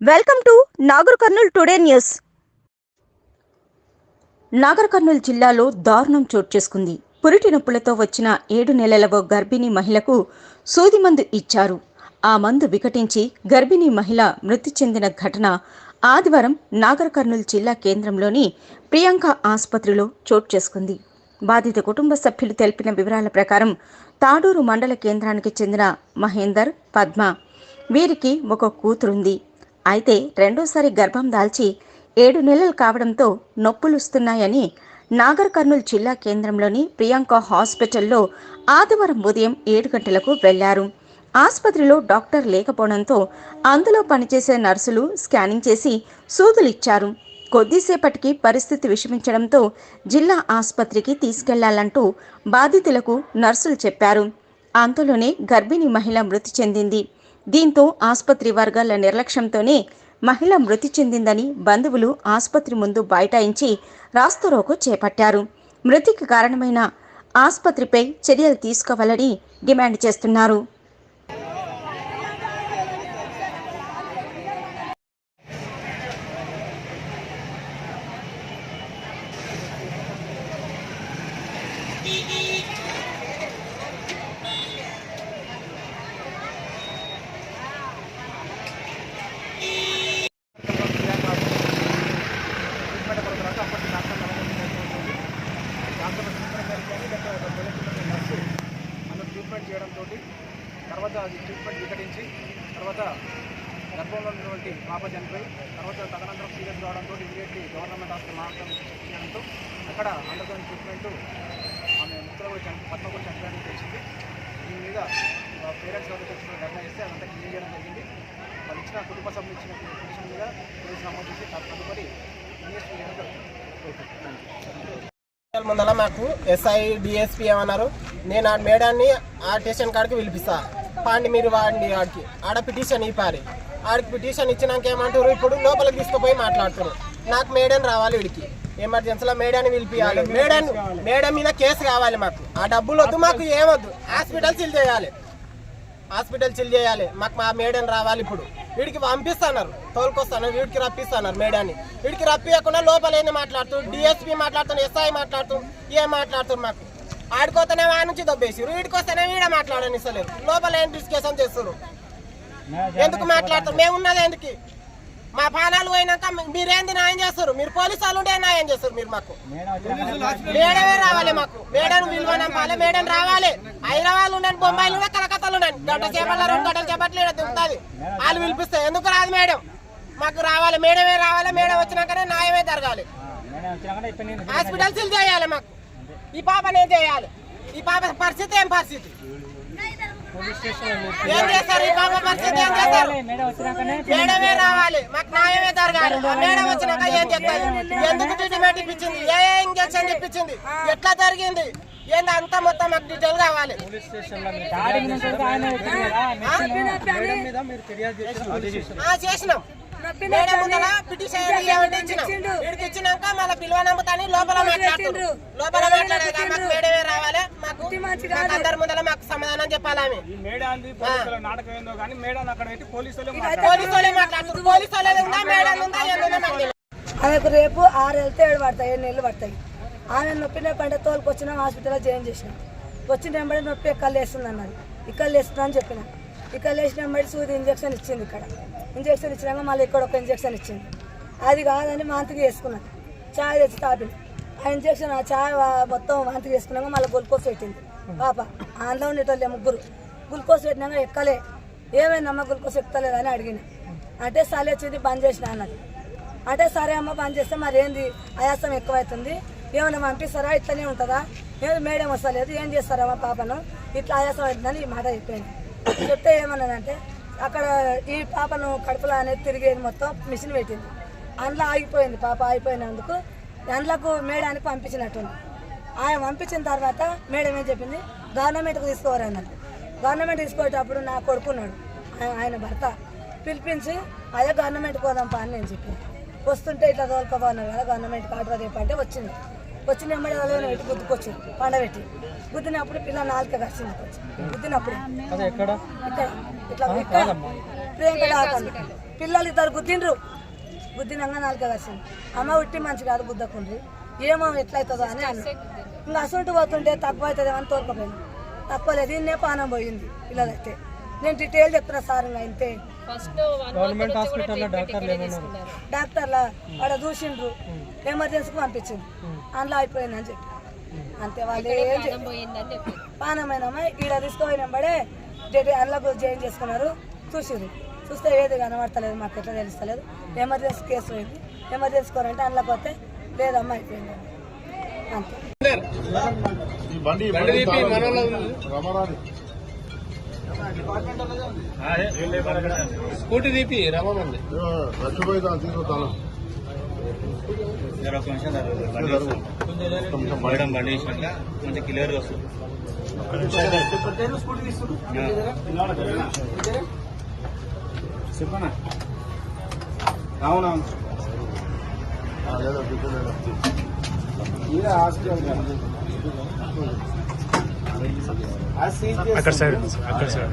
Welcome to Nagar Kurnool today news. Nagar Kurnool జిల్లాలో దారుణం చోటు చేసుకుంది. పురిటి నొప్పులతో వచ్చిన ఏడు నెలల ఓ గర్భిణీ మహిళకు సూది మందు ఇచ్చారు. ఆ మందు వికటించి గర్భిణీ మహిళ మృతి చెందిన ఘటన ఆదివారం నాగర్ కర్నూల్ జిల్లా కేంద్రంలోని ప్రియాంక ఆసుపత్రిలో చోటు చేసుకుంది. బాధిత కుటుంబ సభ్యులు తెలిపిన వివరాల ప్రకారం తాడూరు మండల కేంద్రానికి చెందిన మహేందర్ పద్మ వీరికి ఒక కూతురుంది. అయితే రెండోసారి గర్భం దాల్చి ఏడు నెలలు కావడంతో నొప్పులుస్తున్నాయని నాగర్ కర్నూలు జిల్లా కేంద్రంలోని ప్రియాంక హాస్పిటల్లో ఆదివారం ఉదయం ఏడు గంటలకు వెళ్ళారు. ఆసుపత్రిలో డాక్టర్ లేకపోవడంతో అందులో పనిచేసే నర్సులు స్కానింగ్ చేసి సూదులిచ్చారు. కొద్దిసేపటికి పరిస్థితి విషమించడంతో జిల్లా ఆసుపత్రికి తీసుకెళ్ళాలంటూ బాధితులకు నర్సులు చెప్పారు. అంతలోనే గర్భిణీ మహిళ మృతి చెందింది. దీంతో ఆసుపత్రి వర్గాల నిర్లక్ష్యంతోనే మహిళ మృతి చెందిందని బంధువులు ఆసుపత్రి ముందు బైఠాయించి రాస్తరోకు చేపట్టారు. మృతికి కారణమైన ఆసుపత్రిపై చర్యలు తీసుకోవాలని డిమాండ్ చేస్తున్నారు. ట్రీట్మెంట్ కొరకు రాక అప్పటి డాక్టర్ డాక్టర్ నర్సు నన్ను ట్రీట్మెంట్ చేయడంతో తర్వాత అది ట్రీట్మెంట్ వికటించి తర్వాత గర్భంలో ఉన్నటువంటి పాప చనిపోయి తర్వాత తదనంతరం సీరియస్ కావడంతో ఇమీడియట్లీ గవర్నమెంట్ హాస్పిటల్ మార్చడం చేయడంతో అక్కడ అండర్గోన్ ట్రీట్మెంట్ ఆమె ముక్కలు కూడా చని పద్మ కూడా చనిపోయడం తెలిసింది. దీని మీద పేరెంట్స్ ఎవరు వచ్చిన ధర్నా చేస్తే అదంతా క్లియర్ చేయడం జరిగింది. వాళ్ళు ఇచ్చిన కుటుంబ సభ్యులు ఇచ్చిన పిటిషన్ మీద పోలీసు నమోదు చేసి తదుపరి ఇన్వెస్టిగేషన్ చేయడం జరుగుతుంది ముందర మాకు ఎస్ఐ డిఎస్పి ఏమన్నారు? నేను ఆ మేడాన్ని ఆ స్టేషన్ కాడికి పిలిపిస్తా. పాండి మీరు వాడిని ఆడికి. ఆడ పిటిషన్ ఈ పారి ఆడికి పిటిషన్ ఇచ్చినాక ఏమంటారు? ఇప్పుడు లోపలికి తీసుకుపోయి మాట్లాడుతున్నారు. నాకు మేడం రావాలి వీడికి. ఎమర్జెన్సీలో మేడాన్ని పిలిపియాలి. మేడం మేడం మీద కేసు కావాలి మాకు. ఆ డబ్బులు వద్దు మాకు ఏమొద్దు. హాస్పిటల్ సీల్ చేయాలి. హాస్పిటల్ చిల్ చేయాలి. మాకు మా మేడం రావాలి ఇప్పుడు. వీడికి పంపిస్తున్నారు. తోలుకొస్తున్నారు. వీడికి రప్పిస్తున్నారు మేడాన్ని వీడికి రప్పియకుండా లోపల ఏంది మాట్లాడుతూ? డిఎస్పీ మాట్లాడుతున్నారు ఎస్ఐ మాట్లాడుతూ ఏం మాట్లాడుతున్నారు మాకు? ఆడిపోతేనే ఆ నుంచి దొబ్బేసారు వీడికి వస్తేనే వీడ మాట్లాడనిస్తలేరు. లోపల ఏం డిస్కషన్ చేస్తారు ఎందుకు మాట్లాడతారు? మేము ఉన్నది ఎందుకు? మా పానాలు పోయినాక మీరేంది న్యాయం చేస్తారు? మీరు పోలీసు వాళ్ళు ఉంటే న్యాయం చేస్తారు మీరు మాకు. మేడమే రావాలి మాకు. మేడం విలువ నమ్మాలి మేడం రావాలి. హైదరాబాద్ ఉండండి బొంబాయిలు ఉండే కలకత్తాలు ఉండండి. గంట చేపట్ల రెండు గంటల చేపట్లు దిగుతుంది. వాళ్ళు పిలిపిస్తే ఎందుకు రాదు మేడం? మాకు రావాలి మేడమే రావాలి మేడం వచ్చినాకనే న్యాయమే జరగాలి. హాస్పిటల్స్ చేయాలి మాకు. ఈ పాపని చేయాలి? ఈ పాప పరిస్థితి ఏం పరిస్థితి? ఏం చేస్తారు? ఈ పాప పరిస్థితి ఏం చేస్తారు? మేడమే రావాలి? మాకు న్యాయమే జరగాలి ఆ మేడం వచ్చినాక ఏం చెప్తారు ఎందుకు ట్రీట్మెంట్ ఇప్పించింది? ఏ ఏ ఇంజక్షన్ ఇప్పించింది? ఎట్లా జరిగింది? ఏంది అంతా మొత్తం మాకు డీటెయిల్ కావాలి? ఆ, చేసినాం. మేడం ముందర పిటిషన్ ఇచ్చినాక మళ్ళీ పిలువ నమ్ముతాని లోపల మాట్లాడుతున్నారు. లోపల మాట్లాడేది మాకు మేడమే రావాలి. మాకు అందరి ముందర మాకు సమాధానం చెప్పాలి ఆమె ఈ మేడాన్ని పోలీసుల నాటకం ఏందో కానీ మేడాన్ని అక్కడ పెట్టి పోలీసులు పోలీసు వాళ్ళే మాట్లాడుతున్నారు పోలీసు వాళ్ళే ఉందా మేడం ఉందా ఏందో నాకు తెలియదు. ఆమెకు రేపు ఆరు వెళ్తే ఏడు పడతాయి ఏడు నెలలు పడతాయి. ఆమె నొప్పి నొప్పి అంటే తోలుకొచ్చినాం హాస్పిటల్లో జాయిన్ చేసినాం. వచ్చిన వెంబడి నొప్పి ఎక్కలు వేస్తుంది అన్నది. ఇక్కడ వేస్తున్నా అని చెప్పిన. ఇక్కడ వేసిన వెంబడి సూది ఇంజక్షన్ ఇచ్చింది ఇక్కడ. ఇంజక్షన్ ఇచ్చినాక మళ్ళీ ఇక్కడ ఒక ఇంజక్షన్ ఇచ్చింది. అది కాదని వాంతికి వేసుకున్నాను చాయ్ తెచ్చి తాపింది. ఆ ఇంజక్షన్ ఆ చాయ్ మొత్తం వాంతి చేసుకున్నాక మళ్ళీ గ్లూకోజ్ పెట్టింది. పాప అందులో ఉండేటోళ్ళే ముగ్గురు. గ్లూకోజ్ పెట్టినాక ఎక్కలే. ఏమైందమ్మా గ్లూకోజ్ ఎక్కుతలేదని అడిగిన అంటే సలి వచ్చింది బంద్ చేసిన అన్నది. అంటే సరే అమ్మ బంద్ చేస్తే మరి ఏంది? ఆయాసం ఎక్కువైతుంది. ఏమైనా పంపిస్తారా? ఇట్లనే ఉంటుందా? ఏది మేడం వస్తలేదు. ఏం చేస్తారమ్మా పాపను? ఇట్లా ఆయాసం అవుతుందని ఈ మాట చెప్పాను. చెప్తే ఏమన్నానంటే అక్కడ ఈ పాపను కడుపులో అనేది తిరిగేది మొత్తం మిషన్ పెట్టింది. అందులో ఆగిపోయింది పాప. ఆగిపోయినందుకు అందులోకి మేడానికి పంపించినట్టుంది. ఆయన పంపించిన తర్వాత మేడం ఏం చెప్పింది? గవర్నమెంట్కి తీసుకోవాలన్నది గవర్నమెంట్ తీసుకోయేటప్పుడు నా కొడుకున్నాడు. ఆయన- భర్త. పిలిపించి అదే గవర్నమెంట్ పోదాం పా అని నేను చెప్పాను. వస్తుంటే ఇట్లా తోలుకోబోన్నారు కదా గవర్నమెంట్ కార్డు రేపు అంటే వచ్చింది. వచ్చిన వెంబడి వాళ్ళని పెట్టి గుద్దుకొచ్చింది పండబెట్టి గుద్దినప్పుడు పిల్ల నాలుక కరిచింది గుద్దినప్పుడు. ఇక్కడ. ఇట్లా ఇక్కడ. ప్రియాంక పిల్లలు ఇద్దరు గుద్దిండ్రు. గుద్దినంగా నాలుక కలిసింది అమ్మ ఉట్టి మంచి కాదు గుద్దకుండ్రి ఏమో ఎట్లయితుందో అని అన్న ఇంకా అసలు పోతుంటే తక్కువ అవుతుంది అని తోలుకపోయాను తక్కువ లేదు ఇన్నే పానం పోయింది పిల్లలైతే. నేను డీటెయిల్ చెప్తున్నా సార్ హాస్పిటల్లో డాక్టర్లు డాక్టర్ల? ఆడ చూసిండ్రు. ఎమర్జెన్సీకి పంపించింది. అందులో అయిపోయిందని చెప్పి. అంతే వాళ్ళు ఏం చెప్పి. పానమైనమ్మా ఈడ తీసుకుపోయినబడే డేట్ అందులో జాయిన్ చేసుకున్నారు. చూసిర్రు చూస్తే ఏది కనబడతలేదు మాకు ఎట్లా తెలుస్తలేదు. ఎమర్జెన్సీ కేసు పోయింది ఎమర్జెన్సీ కోరంటే అందులోకి పోతే లేదమ్మా అయిపోయింది. అంతే. స్కూటీ తీపి బండి వేసినాక వస్తుంది చెప్పనా? అవునవును. అక్కడ సైడ్ అక్కడ సైడ్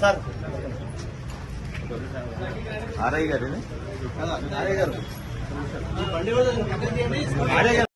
సార్. రానే మేడం ఆర్ఐ గారు.